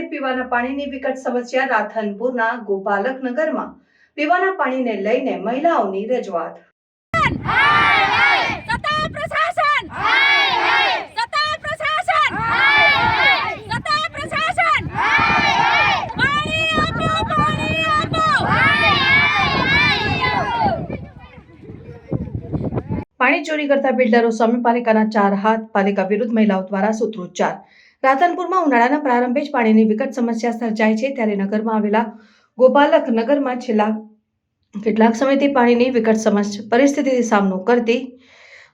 પીવાડી પીવાના પાણીની વિકટ સમસ્યા રાધનપુરના ગોપાલક નગરમાં પીવાના પાણીને લઈને મહિલાઓની રજૂઆત. પાણી ચોરી કરતા બિલ્ડરો સામે પાલિકાના ચાર હાથ પાલિકા વિરુદ્ધ મહિલાઓ દ્વારા સૂત્રોચ્ચાર. રાધનપુરમાં ઉનાળાના પ્રારંભે જ પાણીની વિકટ સમસ્યા સર્જાય છે ત્યારે નગરમાં આવેલા ગોપાલક નગરમાં છેલ્લા કેટલાક સમયથી પાણીની વિકટ સમસ્યા પરિસ્થિતિથી સામનો કરતી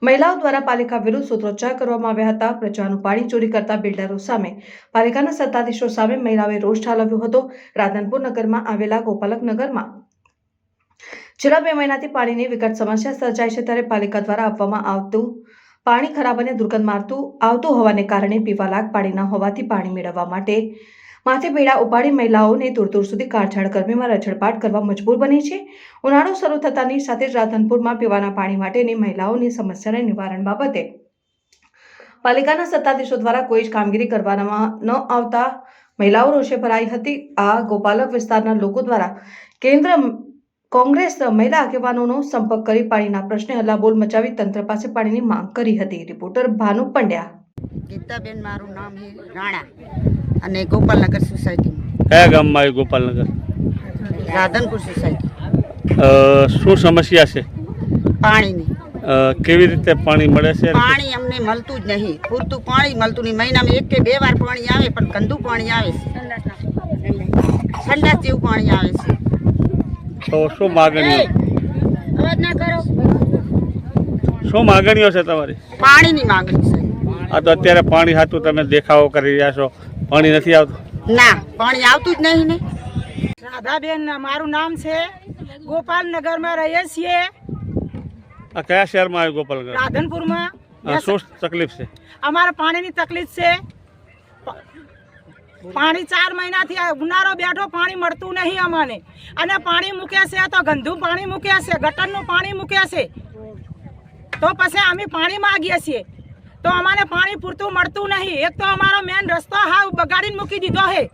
મહિલાઓ દ્વારા પાલિકા વિરુદ્ધ સૂત્રોચ્ચાર કરવામાં આવ્યા હતા. પ્રજાનું પાણી ચોરી કરતા બિલ્ડરો સામે, પાલિકાના સત્તાધીશો સામે મહિલાઓએ રોષ ઠાલવ્યો હતો. રાધનપુર નગરમાં આવેલા ગોપાલક નગરમાં છેલ્લા બે મહિનાથી પાણીની વિકટ સમસ્યા સર્જાય છે ત્યારે પાલિકા દ્વારા આપવામાં આવતું પાણી ખરાબ અને દુર્ગંધ મારતું આવતું હોવાને કારણે પીવા લાગ પાણી ન હોવાથી પાણી મેળવવા માટે માથે બેડા ઉપાડી મહિલાઓને દૂર દૂર સુધી કાળઝાળ ગરમીમાં રઝળપાટ કરવા મજબૂર બની છે. ઉનાળો શરૂ થતાની સાથે જ રાધનપુરમાં પીવાના પાણી માટેની મહિલાઓની સમસ્યાને નિવારણ બાબતે પાલિકાના સત્તાધીશો દ્વારા કોઈ જ કામગીરી કરવામાં ન આવતા મહિલાઓ રોષે ભરાઈ હતી. આ ગોપાલક વિસ્તારના લોકો દ્વારા કેન્દ્ર કોંગ્રેસ મહિલા આગેવાનોનો સંપર્ક કરી પાણીના પ્રશ્ને હલ્લાબોલ મચાવી તંત્ર પાસે પાણીની માંગ કરી હતી. રિપોર્ટર ભાનુ પંડ્યા. ગીતાબેન મારું નામ છે રાણા અને ગોપાલનગર સોસાયટીમાં. કયા ગામમાં આવ્યું ગોપાલનગર? રાધનપુર સોસાયટી. શું સમસ્યા છે? પાણીની. કેવી રીતે પાણી મળે છે? પાણી અમને મળતું જ નહીં. પૂરતું પાણી મળતું નહીં. મહિનામાં એક કે બે વાર પાણી આવે પણ ગંદુ પાણી આવે છે. ઠંડા જેવું પાણી આવે છે. તો શું માગણીઓ અવાજ ના કરો. શું માગણીઓ છે તમારી? પાણીની માંગણી છે. આ તો અત્યારે પાણી હાતું તમે દેખાવો કરી રહ્યા છો. પાણી નથી આવતું? ના પાણી આવતું જ નહીં ને. રાધાબેન મારું નામ છે ગોપાલનગરમાં રહીએ છીએ. આ કયા શહેરમાં આવ્યું ગોપાલનગર? રાધનપુરમાં. આ શું તકલીફ છે? અમારે પાણીની તકલીફ છે. પાણી ચાર મહિનાથી ઉનાળો બેઠો, પાણી મળતું નહીં અમને. અને પાણી મૂક્યા છે તો ગંદુ પાણી મૂક્યા છે, ગટરનું પાણી મૂક્યા છે. તો પછી અમે પાણી માગીએ છીએ. તો અમારે પાણી પૂરતું મળતું નહીં. એક તો અમારો મેન રસ્તો હાવ બગાડીને મૂકી દીધો છે.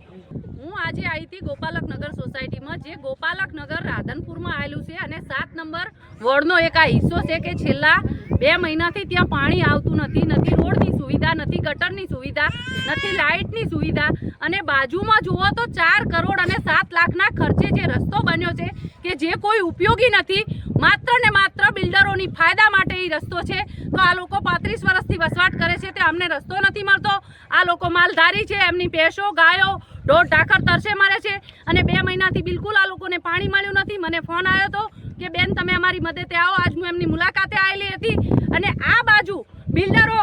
હું આજે આવી હતી ગોપાલક નગર સોસાયટીમાં, જે ગોપાલક નગર રાધનપુરમાં આવેલું છે અને સાત નંબર વોર્ડનો એક આ હિસ્સો છે કે છેલ્લા બે મહિનાથી ત્યાં પાણી આવતું નથી નથી રોડની સુવિધા, નથી ગટરની સુવિધા, નથી લાઇટની સુવિધા. અને બાજુમાં જુઓ તો ચાર કરોડ અને સાત લાખના ખર્ચે જે રસ્તો બન્યો છે, કે જે કોઈ ઉપયોગી નથી, માત્ર ને માત્ર બિલ્ડરોની ફાયદા માટે એ રસ્તો છે. તો આ લોકો પાંત્રીસ વર્ષથી વસવાટ કરે છે, તે અમને રસ્તો નથી મળતો. આ લોકો માલધારી છે, એમની ભેંસો, ગાયો ઢોર ઢાકર તરસે મારે છે. અને બે મહિનાથી બિલકુલ આ લોકોને પાણી મળ્યું નથી. મને ફોન આવ્યો હતો કે, બેન, તમે અમારી મદદે આવો. આજ હું એમની મુલાકાતે આવેલી હતી. અને આ બાજુ બિલ્ડરો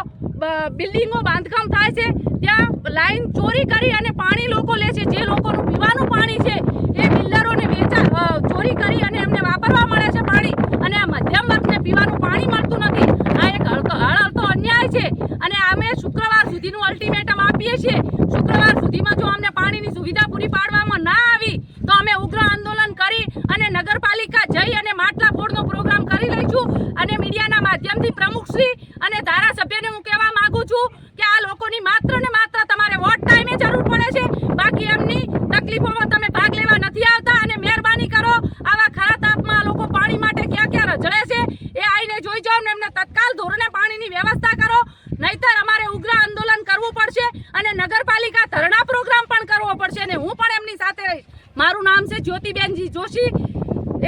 બિલ્ડિંગો બાંધકામ થાય છે. ત્યાં લાઈન ચોરી કરી અને પાણી લોકો લે છે. જે લોકોનું પીવાનું પાણી છે એ બિલ્ડરોને વેચા અ, ચોરી કરી અને એમને વાપરવા મળે છે પાણી અને આ મધ્યમ વર્ગને પીવાનું પાણી મળતું નથી આ એક હળતો હળહળતો અન્યાય છે અને અમે શુક્રવાર સુધીનું અલ્ટિમેટમ આપીએ છીએ શુક્રવાર સુધીમાં જો અમને પાણીની સુવિધા પૂરી પાડવામાં ના આવી, તો અમે ઉગ્ર આંદોલન કરી અને નગરપાલિકા જઈ અને માટલા ફોડનો પ્રોગ્રામ કરી લઈશું. અને મીડિયાના માધ્યમથી પ્રમુખશ્રી અને ધારાસભ્યને હું કહેવા માંગુ છું કે આ લોકોની માત્ર ને માત્ર તમારે વોટ ટાઈમે જરૂર પડે છે. બાકી એમની તકલીફોમાં તમે ભાગ લેવા નથી આવતા અને મહેરબાની કરો. આવા ખરા તાપમાં લોકો પાણી માટે ક્યાં ક્યાં રજળે છે એ આઈને જોઈ જાઓ ને એમને તત્કાલ ધોરણે પાણીની વ્યવસ્થા કરો. નહીતર અમારે ઉગ્ર આંદોલન કરવું પડશે અને નગરપાલિકા ધરણા પ્રોગ્રામ પણ કરવો પડશે અને હું પણ એમની સાથે રહીશ મારું નામ છે જ્યોતિબેનજી જોશી,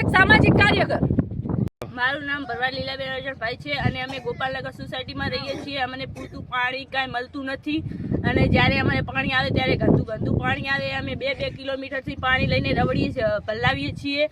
એક સામાજિક કાર્યકર. મારું નામ ભરવાડ લીલાબેન અજરભાઈ છે અને અમે ગોપાલનગર સોસાયટીમાં રહીએ છીએ. અમને પૂરતું પાણી કાંઈ મળતું નથી અને જ્યારે અમારે પાણી આવે ત્યારે ગંદુ ગંદુ પાણી આવે. અમે બે બે કિલોમીટરથી પાણી લઈને રવડીએ છીએ પલાવીએ છીએ.